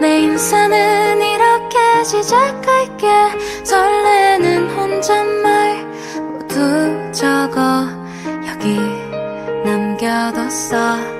내 인생은 이렇게 시작할게. 설레는 혼잣말 모두 적어 여기 남겨뒀어.